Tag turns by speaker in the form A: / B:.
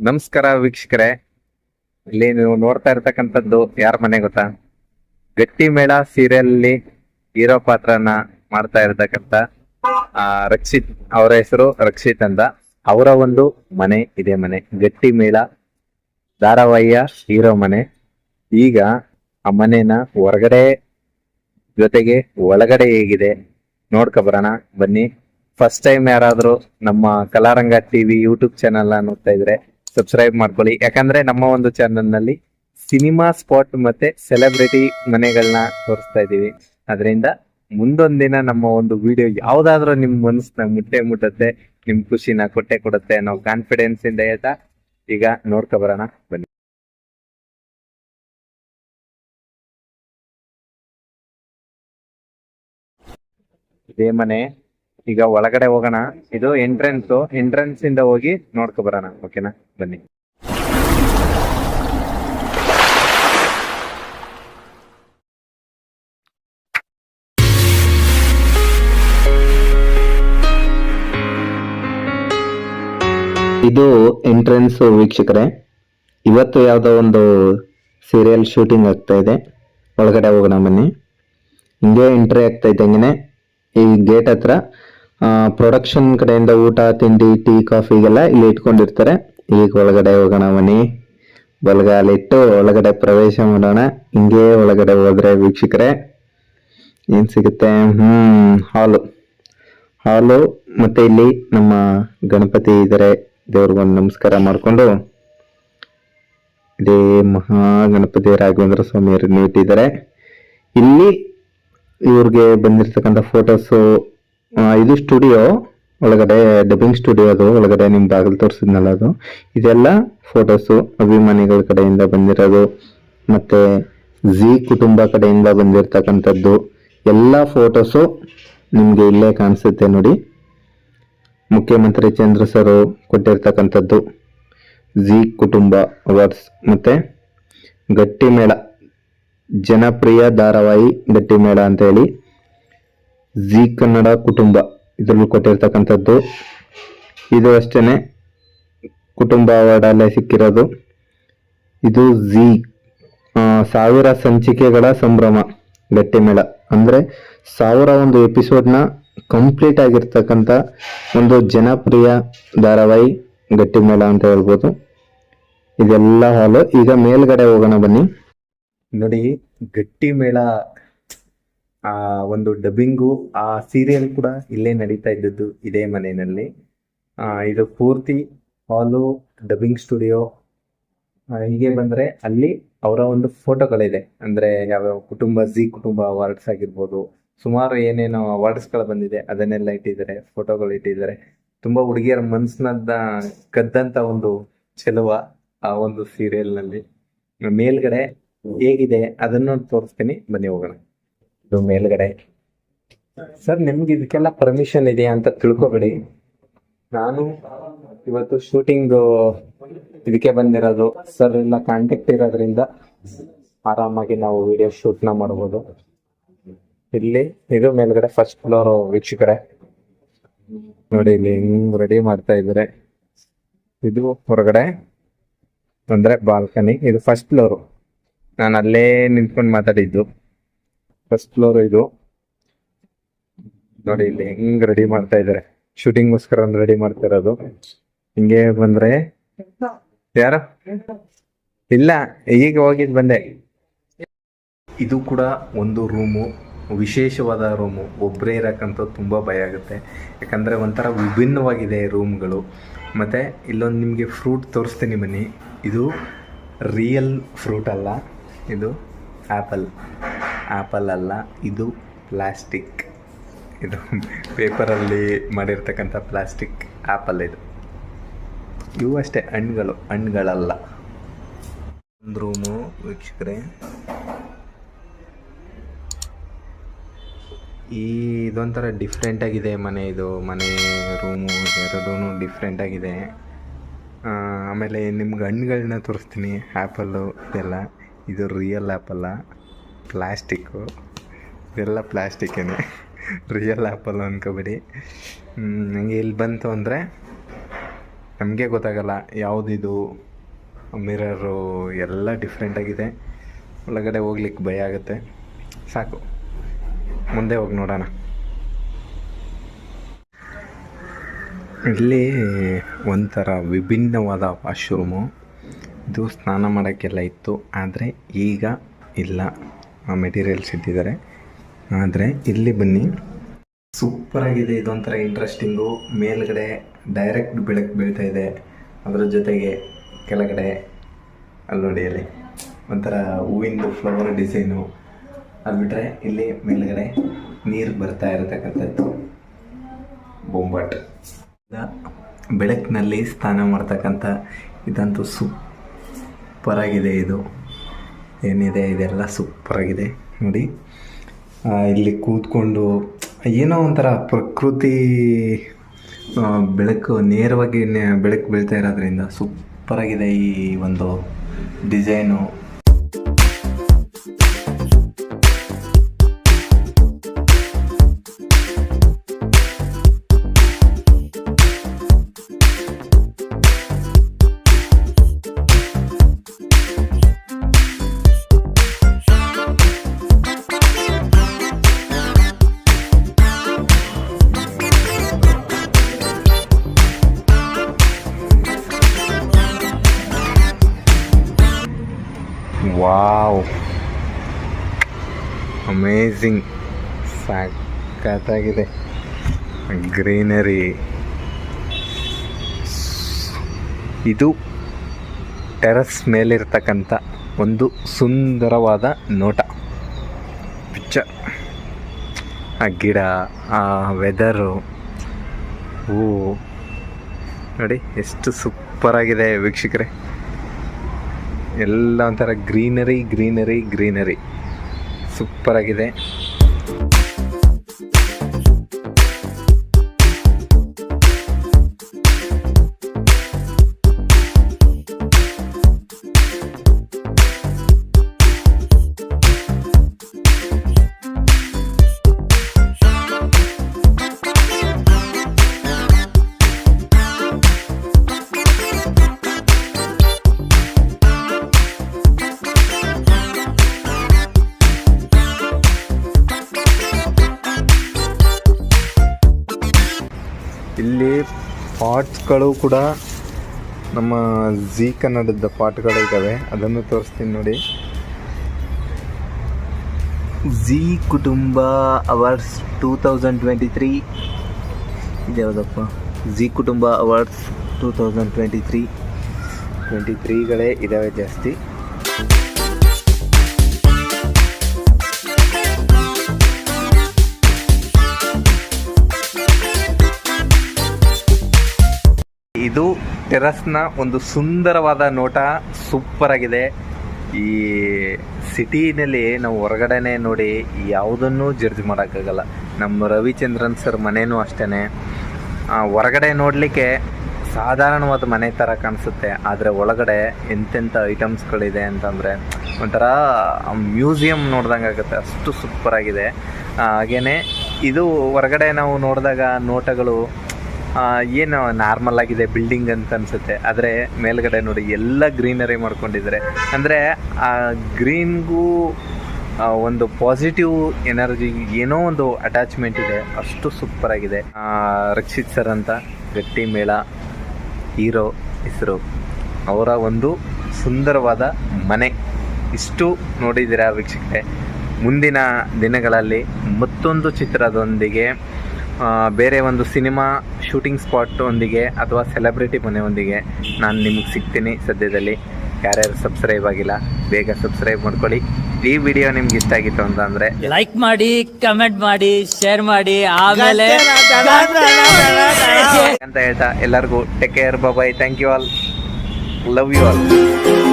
A: ನಮಸ್ಕಾರ ವೀಕ್ಷಕರೇ. ಇಲ್ಲಿ ನೀವು ನೋಡ್ತಾ ಇರ್ತಕ್ಕಂಥದ್ದು ಯಾರ ಮನೆ ಗೊತ್ತಾ? ಗಟ್ಟಿ ಮೇಳ ಸೀರಿಯಲ್ ಹೀರೋ ಪಾತ್ರನ ಮಾಡ್ತಾ ಇರ್ತಕ್ಕಂಥ ಆ, ರಕ್ಷಿತ್ ಅವರ ಹೆಸರು ರಕ್ಷಿತ್ ಅಂತ. ಅವರ ಒಂದು ಮನೆ ಇದೆ ಮನೆ. ಗಟ್ಟಿ ಮೇಳ ಧಾರಾವಾಹಿಯ ಹೀರೋ ಮನೆ. ಈಗ ಆ ಮನೆನ ಹೊರಗಡೆ ಜೊತೆಗೆ ಒಳಗಡೆ ಹೇಗಿದೆ ನೋಡ್ಕೊ ಬರೋಣ ಬನ್ನಿ. ಫಸ್ಟ್ ಟೈಮ್ ಯಾರಾದರೂ ನಮ್ಮ ಕಲಾರಂಗ ಟಿವಿ ಯೂಟ್ಯೂಬ್ ಚಾನೆಲ್ನ ನೋಡ್ತಾ ಇದ್ರೆ ಸಬ್ಸ್ಕ್ರೈಬ್ ಮಾಡ್ಕೊಳ್ಳಿ. ಯಾಕಂದ್ರೆ ನಮ್ಮ ಒಂದು ಚಾನಲ್ನಲ್ಲಿ ಸಿನಿಮಾ ಸ್ಪಾಟ್ ಮತ್ತೆ ಸೆಲೆಬ್ರಿಟಿ ಮನೆಗಳನ್ನ ತೋರಿಸ್ತಾ ಇದೀವಿ ಅದರಿಂದ ಮುಂದೊಂದಿನ ನಮ್ಮ ಒಂದು ವಿಡಿಯೋ ಯಾವ್ದಾದ್ರೂ ನಿಮ್ ಮನಸ್ಸನ್ನ ಮುಟ್ಟೆ ಮುಟ್ಟತ್ತೆ, ನಿಮ್ ಖುಷಿನ ಕೊಟ್ಟೆ ಕೊಡುತ್ತೆ ಅನ್ನೋ ಕಾನ್ಫಿಡೆನ್ಸ್ ಇಂದ ಹೇಳ್ತಾ ಈಗ ನೋಡ್ಕೋ ಬರೋಣ. ಬನ್ನಿ. ಇದೇ ಮನೆ. ಈಗ ಒಳಗಡೆ ಹೋಗೋಣ. ಇದು ಎಂಟ್ರೆನ್ಸ್ ಎಂಟ್ರೆನ್ಸ್ ಇಂದ ಹೋಗಿ ನೋಡ್ಕೊ ಬರೋಣ. ಓಕೆನಾ ಬನ್ನಿ.
B: ಇದು ಎಂಟ್ರೆನ್ಸ್ ವೀಕ್ಷಕರೇ. ಇವತ್ತು ಯಾವುದೋ ಒಂದು ಸೀರಿಯಲ್ ಶೂಟಿಂಗ್ ಆಗ್ತಾ ಇದೆ. ಒಳಗಡೆ ಹೋಗೋಣ ಬನ್ನಿ. ಹಿಂಗೆ ಎಂಟ್ರಿ ಆಗ್ತಾ ಇದ್ದಂಗೆ ಈ ಗೇಟ್ ಹತ್ರ ಪ್ರೊಡಕ್ಷನ್ ಕಡೆಯಿಂದ ಊಟ, ತಿಂಡಿ ಟೀ ಕಾಫಿಗೆಲ್ಲ ಇಲ್ಲಿ ಇಟ್ಕೊಂಡಿರ್ತಾರೆ. ಈಗ ಒಳಗಡೆ ಹೋಗೋಣ ಮನಿ ಬಲಗಾಲಿಟ್ಟು ಒಳಗಡೆ ಪ್ರವೇಶ ಮಾಡೋಣ. ಹಿಂಗೆ ಒಳಗಡೆ ಹೋದ್ರೆ ವೀಕ್ಷಕರೇ, ಏನ್ ಸಿಗುತ್ತೆ? ಹ್ಮ್ ಹಾಲು ಹಾಲು ಮತ್ತೆ ಇಲ್ಲಿ ನಮ್ಮ ಗಣಪತಿ ಇದ್ದಾರೆ ದೇವ್ರಿಗೊಂದು ನಮಸ್ಕಾರ ಮಾಡಿಕೊಂಡು ಇದೇ ಮಹಾ ಗಣಪತಿ ರಾಘವೇಂದ್ರ ಸ್ವಾಮಿಯರನ್ನು ಇಟ್ಟಿದ್ದಾರೆ ಇಲ್ಲಿ ಇವ್ರಿಗೆ ಬಂದಿರ್ತಕ್ಕಂಥ ಫೋಟೋಸು ಇದು ಸ್ಟುಡಿಯೋ, ಒಳಗಡೆ ಡಬ್ಬಿಂಗ್ ಸ್ಟುಡಿಯೋ ಅದು, ಒಳಗಡೆ ನಿಮ್ ಬಾಗಿಲು ತೋರಿಸಿದ್ನಲ್ಲ ಅದು. ಇದೆಲ್ಲ ಫೋಟೋಸು ಅಭಿಮಾನಿಗಳ ಕಡೆಯಿಂದ ಬಂದಿರೋದು, ಮತ್ತೆ ಝೀ ಕುಟುಂಬ ಕಡೆಯಿಂದ ಬಂದಿರತಕ್ಕಂಥದ್ದು. ಎಲ್ಲ ಫೋಟೋಸು ನಿಮಗೆ ಇಲ್ಲೇ ಕಾಣಿಸುತ್ತೆ ನೋಡಿ. ಮುಖ್ಯಮಂತ್ರಿ ಚಂದ್ರ ಸರ್ ಕೊಟ್ಟಿರ್ತಕ್ಕಂಥದ್ದು ಝೀ ಕುಟುಂಬ ಅವಾರ್ಡ್ಸ್ ಮತ್ತೆ ಗಟ್ಟಿ ಮೇಳ ಜನಪ್ರಿಯ ಧಾರಾವಾಹಿ ಗಟ್ಟಿ ಮೇಳ ಅಂತ ಹೇಳಿ. ಜಿ ಕನ್ನಡ ಕುಟುಂಬ. ಇದರಲ್ಲೂ ಕೊಟ್ಟಿರ್ತಕ್ಕಂಥದ್ದು. ಇದು ಅಷ್ಟೇ ಕುಟುಂಬ ಅವಾರ್ಡ್ ಅಲ್ಲೇ ಸಿಕ್ಕಿರೋದು. ಇದು ಜಿ ಸಾವಿರ ಸಂಚಿಕೆಗಳ ಸಂಭ್ರಮ ಗಟ್ಟಿಮೇಳ ಅಂದರೆ ಸಾವಿರ ಒಂದು ಎಪಿಸೋಡ್ನ ಕಂಪ್ಲೀಟ್ ಆಗಿರ್ತಕ್ಕಂಥ ಒಂದು ಜನಪ್ರಿಯ ಧಾರಾವಾಹಿ ಗಟ್ಟಿಮೇಳ ಅಂತ ಹೇಳ್ಬೋದು. ಇದೆಲ್ಲ ಹಾಲು. ಈಗ ಮೇಲ್ಗಡೆ ಹೋಗೋಣ ಬನ್ನಿ.
A: ನೋಡಿ, ಗಟ್ಟಿ ಮೇಳ ಆ, ಒಂದು ಡಬ್ಬಿಂಗು ಆ ಸೀರಿಯಲ್ ಕೂಡ ಇಲ್ಲೇ ನಡೀತಾ ಇದ್ದದ್ದು ಇದೇ ಮನೆಯಲ್ಲಿ. ಇದು ಪೂರ್ತಿ ಹಾಲು ಡಬ್ಬಿಂಗ್ ಸ್ಟುಡಿಯೋ ಹೀಗೆ ಬಂದ್ರೆ ಅಲ್ಲಿ ಅವರ ಒಂದು ಫೋಟೋಗಳಿದೆ ಅಂದ್ರೆ ಯಾವ್ಯಾವ ಕುಟುಂಬ ಜಿ ಕುಟುಂಬ ಅವಾರ್ಡ್ಸ್ ಆಗಿರ್ಬೋದು, ಸುಮಾರು ಏನೇನೋ ಅವಾರ್ಡ್ಸ್ಗಳು ಬಂದಿದೆ, ಅದನ್ನೆಲ್ಲ ಇಟ್ಟಿದ್ದಾರೆ ಫೋಟೋಗಳು ಇಟ್ಟಿದ್ದಾರೆ. ತುಂಬಾ ಹುಡುಗಿಯರ ಮನಸ್ಸಿನದ್ದ ಕದ್ದಂತ ಒಂದು ಚೆಲುವ ಆ ಒಂದು ಸೀರಿಯಲ್ನಲ್ಲಿ ಮೇಲ್ಗಡೆ ಹೇಗಿದೆ, ಅದನ್ನು ತೋರಿಸ್ತೀನಿ. ಬನ್ನಿ ಹೋಗೋಣ. ಇದು ಮೇಲ್ಗಡೆ. ಸರ್, ನಿಮ್ಗೆ ಇದಕ್ಕೆಲ್ಲ ಪರ್ಮಿಷನ್ ಇದೆಯಾ ಅಂತ ತಿಳ್ಕೊಬೇಡಿ. ನಾನು ಇವತ್ತು ಶೂಟಿಂಗ್ ಇದಕ್ಕೆ ಬಂದಿರೋದು. ಸರ್ ಎಲ್ಲ ಕಾಂಟ್ಯಾಕ್ಟ್ ಇರೋದ್ರಿಂದ ಆರಾಮಾಗಿ ನಾವು ವಿಡಿಯೋ ಶೂಟ್ನ ಮಾಡ್ಬೋದು. ಇಲ್ಲಿ, ಇದು ಮೇಲ್ಗಡೆ ಫಸ್ಟ್ ಫ್ಲೋರ್ ವೀಕ್ಷಕರೆ. ನೋಡಿ, ಇಲ್ಲಿ ಹಿಂಗ್ ರೆಡಿ ಮಾಡ್ತಾ ಇದ್ದಾರೆ. ಇದು ಹೊರಗಡೆ, ಅಂದ್ರೆ ಬಾಲ್ಕನಿ ಇದು ಫಸ್ಟ್ ಫ್ಲೋರ್ ನಾನು ಅಲ್ಲೇ ನಿಂತ್ಕೊಂಡು ಮಾತಾಡಿದ್ದು. ಫಸ್ಟ್ ಫ್ಲೋರ್ ಇದು. ನೋಡಿ ಇಲ್ಲಿ ಹೆಂಗ್ ರೆಡಿ ಮಾಡ್ತಾ ಇದಾರೆ. ಶೂಟಿಂಗ್ ಗೋಸ್ಕರ ರೆಡಿ ಮಾಡ್ತಾ ಇರೋದು. ಹಿಂಗೆ ಬಂದ್ರೆ ಯಾರು? ಇಲ್ಲ, ಈಗ ಹೋಗಿದ್ ಬಂದೆ. ಇದು ಕೂಡ ಒಂದು ರೂಮು, ವಿಶೇಷವಾದ ರೂಮು. ಒಬ್ಬರೇ ಇರೋಕ್ಕಂತೂ ತುಂಬ ಭಯ ಆಗುತ್ತೆ. ಯಾಕಂದರೆ ಒಂಥರ ವಿಭಿನ್ನವಾಗಿದೆ ರೂಮ್ಗಳು. ಮತ್ತು ಇಲ್ಲೊಂದು ನಿಮಗೆ ಫ್ರೂಟ್ ತೋರಿಸ್ತೀನಿ ಬನ್ನಿ. ಇದು ರಿಯಲ್ ಫ್ರೂಟ್ ಅಲ್ಲ. ಇದು ಆ್ಯಪಲ್ ಆ್ಯಪಲ್ ಅಲ್ಲ, ಇದು ಪ್ಲಾಸ್ಟಿಕ್ ಇದು ಪೇಪರಲ್ಲಿ ಮಾಡಿರ್ತಕ್ಕಂಥ ಪ್ಲಾಸ್ಟಿಕ್ ಆ್ಯಪಲ್ ಇದು. ಇವು ಅಷ್ಟೇ, ಹಣ್ಣುಗಳು, ಹಣ್ಣುಗಳಲ್ಲ. ಒಂದು ರೂಮು ವೀಕ್ಷಕರೇ. ಈ ಇದೊಂಥರ ಡಿಫ್ರೆಂಟಾಗಿದೆ ಮನೆ ಇದು. ಮನೆ ರೂಮು ಎರಡೂ ಡಿಫ್ರೆಂಟಾಗಿದೆ ಆಮೇಲೆ ನಿಮ್ಗೆ ಹಣ್ಣುಗಳನ್ನ ತೋರಿಸ್ತೀನಿ. ಆ್ಯಪಲ್ಲು ಇದೆಲ್ಲ. ಇದು ರಿಯಲ್ ಆ್ಯಪಲ್ಲ ಪ್ಲಾಸ್ಟಿಕ್ಕು. ಇದೆಲ್ಲ ಪ್ಲ್ಯಾಸ್ಟಿಕ್ಕೇ ರಿಯಲ್ ಆ್ಯಪಲ್ ಅನ್ಕೋಬೇಡಿ. ಹಂಗೆ ನಂಗೆ ಇಲ್ಲಿ ಬಂತು ಅಂದರೆ ನಮಗೆ ಗೊತ್ತಾಗಲ್ಲ ಯಾವುದಿದು ಮಿರರು ಎಲ್ಲ ಡಿಫ್ರೆಂಟಾಗಿದೆ ಒಳಗಡೆ ಹೋಗ್ಲಿಕ್ಕೆ ಭಯ ಆಗುತ್ತೆ. ಸಾಕು. ಮುಂದೆ ಹೋಗಿ ನೋಡೋಣ. ಇಲ್ಲಿ ಒಂಥರ ವಿಭಿನ್ನವಾದ ವಾಶ್ರೂಮು. ಇದು ಸ್ನಾನ ಮಾಡೋಕ್ಕೆಲ್ಲ ಇತ್ತು, ಆದರೆ ಈಗ ಇಲ್ಲ. ಮೆಟೀರಿಯಲ್ಸ್ ಇಟ್ಟಿದ್ದಾರೆ. ಆದರೆ ಇಲ್ಲಿ ಬನ್ನಿ. ಸೂಪರಾಗಿದೆ ಇದೊಂಥರ ಇಂಟ್ರೆಸ್ಟಿಂಗು ಮೇಲ್ಗಡೆ ಡೈರೆಕ್ಟ್ ಬೆಳಕು ಬೀಳ್ತಾ ಇದೆ. ಅದರ ಜೊತೆಗೆ ಕೆಳಗಡೆ ಅಲ್ಲಿ ನೋಡಿ ಅಲ್ಲಿ. ಒಂಥರ ಹೂವಿಂದು ಫ್ಲವರ್ ಡಿಸೈನು ಅದು ಬಿಟ್ಟರೆ ಇಲ್ಲಿ ಮೇಲ್ಗಡೆ ನೀರು ಬರ್ತಾ ಇರತಕ್ಕಂಥದ್ದು. ಬೊಂಬಾಟ್ ಬೆಳಕಿನಲ್ಲಿ ಸ್ನಾನ ಮಾಡ್ತಕ್ಕಂಥ ಇದಂತೂ ಸೂಪರಾಗಿದೆ ಇದು. ಏನಿದೆ, ಇದೆಲ್ಲ ಸೂಪರಾಗಿದೆ. ನೋಡಿ. ಇಲ್ಲಿ ಕೂತ್ಕೊಂಡು ಏನೋ ಒಂಥರ ಪ್ರಕೃತಿ ಬೆಳಕು, ನೇರವಾಗಿ ಬೆಳಕು ಬೀಳ್ತಾ ಇರೋದ್ರಿಂದ ಸೂಪರಾಗಿದೆ ಈ ಒಂದು ಡಿಸೈನು. ಅಮೇಝಿಂಗ್ ಸಖತ್ತಾಗಿದೆ. ಗ್ರೀನರಿ ಇದು ಟೆರಸ್ ಮೇಲಿರ್ತಕ್ಕಂಥ ಒಂದು ಸುಂದರವಾದ ನೋಟ. ಪಿಕ್ಚರ್ ಆ ಗಿಡ, ಆ ವೆದರು ಹೂವು ನೋಡಿ, ಎಷ್ಟು ಸೂಪರಾಗಿದೆ ವೀಕ್ಷಕರೇ. ಎಲ್ಲ ಒಂಥರ ಗ್ರೀನರಿ ಗ್ರೀನರಿ ಗ್ರೀನರಿ ಸೂಪರಾಗಿದೆ ಇಲ್ಲಿ ಪಾಟ್ಸ್ಗಳು ಕೂಡ ನಮ್ಮ ಜಿ ಕನ್ನಡದ ಪಾಟ್ಗಳು ಇದ್ದಾವೆ ಅದನ್ನು ತೋರಿಸ್ತೀನಿ ನೋಡಿ. Zee Kutumba awards two thousand twenty three ಇದ್ಯಾವುದಪ್ಪ Zee Kutumba awards two thousand twenty three twenty ತ್ರೀಗಳೇ ಇದ್ದಾವೆ ಜಾಸ್ತಿ. ಇದು ಟೆರಸ್ನ ಒಂದು ಸುಂದರವಾದ ನೋಟ ಸೂಪರ್ ಆಗಿದೆ ಈ ಸಿಟಿನಲ್ಲಿ ನಾವು ಹೊರಗಡೆನೆ ನೋಡಿ ಯಾವುದನ್ನು ಜಡ್ಜ್ ಮಾಡೋಕ್ಕಾಗಲ್ಲ. ನಮ್ಮ ರವಿಚಂದ್ರನ್ ಸರ್ ಮನೆಯೂ ಅಷ್ಟೇ ಹೊರಗಡೆ ನೋಡಲಿಕ್ಕೆ ಸಾಧಾರಣವಾದ ಮನೆ ಥರ ಕಾಣಿಸುತ್ತೆ. ಆದರೆ ಒಳಗಡೆ ಎಂತೆಂಥ ಐಟಮ್ಸ್ಗಳಿದೆ ಅಂತಂದರೆ ಒಂಥರ ಮ್ಯೂಸಿಯಂ ನೋಡ್ದಂಗೆ ಆಗುತ್ತೆ. ಅಷ್ಟು ಸೂಪರಾಗಿದೆ. ಹಾಗೆಯೇ ಇದು ಹೊರಗಡೆ ನಾವು ನೋಡಿದಾಗ ನೋಟಗಳು ಏನು ನಾರ್ಮಲ್ ಆಗಿದೆ ಬಿಲ್ಡಿಂಗ್ ಅಂತ ಅನ್ಸುತ್ತೆ. ಆದರೆ ಮೇಲ್ಗಡೆ ನೋಡಿ ಎಲ್ಲ ಗ್ರೀನರಿ ಮಾಡ್ಕೊಂಡಿದ್ದಾರೆ. ಅಂದರೆ ಆ ಗ್ರೀನ್ಗೂ ಒಂದು ಪಾಸಿಟಿವ್ ಎನರ್ಜಿ ಏನೋ ಒಂದು ಅಟ್ಯಾಚ್ಮೆಂಟ್ ಇದೆ. ಅಷ್ಟು ಸೂಪರ್ ಆಗಿದೆ. ರಕ್ಷಿತ್ ಸರ್ ಅಂತ ಗಟ್ಟಿ ಮೇಳ ಹೀರೋ ಹೆಸರು. ಅವರ ಒಂದು ಸುಂದರವಾದ ಮನೆ. ಇಷ್ಟು ನೋಡಿದ್ದೀರಾ ವೀಕ್ಷಕರೇ. ಮುಂದಿನ ದಿನಗಳಲ್ಲಿ ಮತ್ತೊಂದು ಚಿತ್ರದೊಂದಿಗೆ ಬೇರೆ ಒಂದು ಸಿನಿಮಾ ಶೂಟಿಂಗ್ ಸ್ಪಾಟ್ ಒಂದಿಗೆ ಅಥವಾ ಸೆಲೆಬ್ರಿಟಿ ಮನೆಯೊಂದಿಗೆ ನಾನು ನಿಮಗೆ ಸಿಗ್ತೀನಿ ಸದ್ಯದಲ್ಲಿ. ಯಾರ್ಯಾರು ಸಬ್ಸ್ಕ್ರೈಬ್ ಆಗಿಲ್ಲ ಬೇಗ ಸಬ್ಸ್ಕ್ರೈಬ್ ಮಾಡ್ಕೊಳ್ಳಿ. ಈ ವಿಡಿಯೋ ನಿಮ್ಗೆ ಇಷ್ಟ ಆಗಿತ್ತು ಅಂತಂದರೆ
C: ಲೈಕ್ ಮಾಡಿ ಕಮೆಂಟ್ ಮಾಡಿ ಶೇರ್ ಮಾಡಿ ಆಮೇಲೆ
A: ಅಂತ ಹೇಳ್ತಾ ಎಲ್ಲರಿಗೂ take care bye thank you all love you all